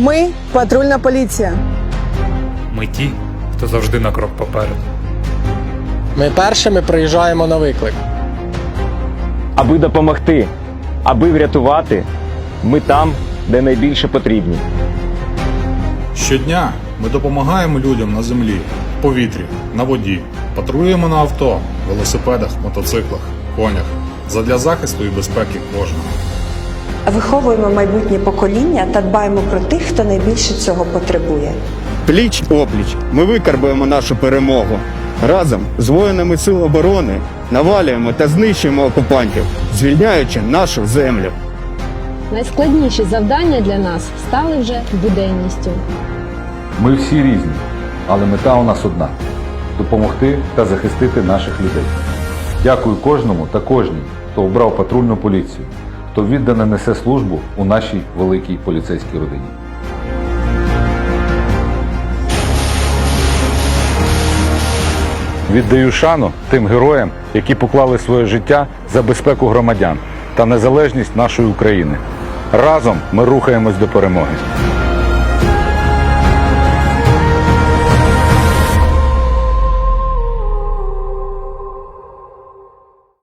Ми патрульна поліція. Ми ті, хто завжди на крок попереду. Ми першими приїжджаємо на виклик. Аби допомогти, аби врятувати, ми там, де найбільше потрібні. Щодня ми допомагаємо людям на землі, в повітрі, на воді, патрулюємо на авто, велосипедах, мотоциклах, конях задля захисту і безпеки кожного. Виховуємо майбутнє покоління та дбаємо про тих, хто найбільше цього потребує. Пліч опліч ми викарбуємо нашу перемогу. Разом з воїнами сил оборони навалюємо та знищуємо окупантів, звільняючи нашу землю. Найскладніші завдання для нас стали вже буденністю. Ми всі різні, але мета у нас одна допомогти та захистити наших людей. Дякую кожному та кожній, хто обрав патрульну поліцію, хто віддано несе службу у нашій великій поліцейській родині. Віддаю шану тим героям, які поклали своє життя за безпеку громадян та незалежність нашої України. Разом ми рухаємось до перемоги.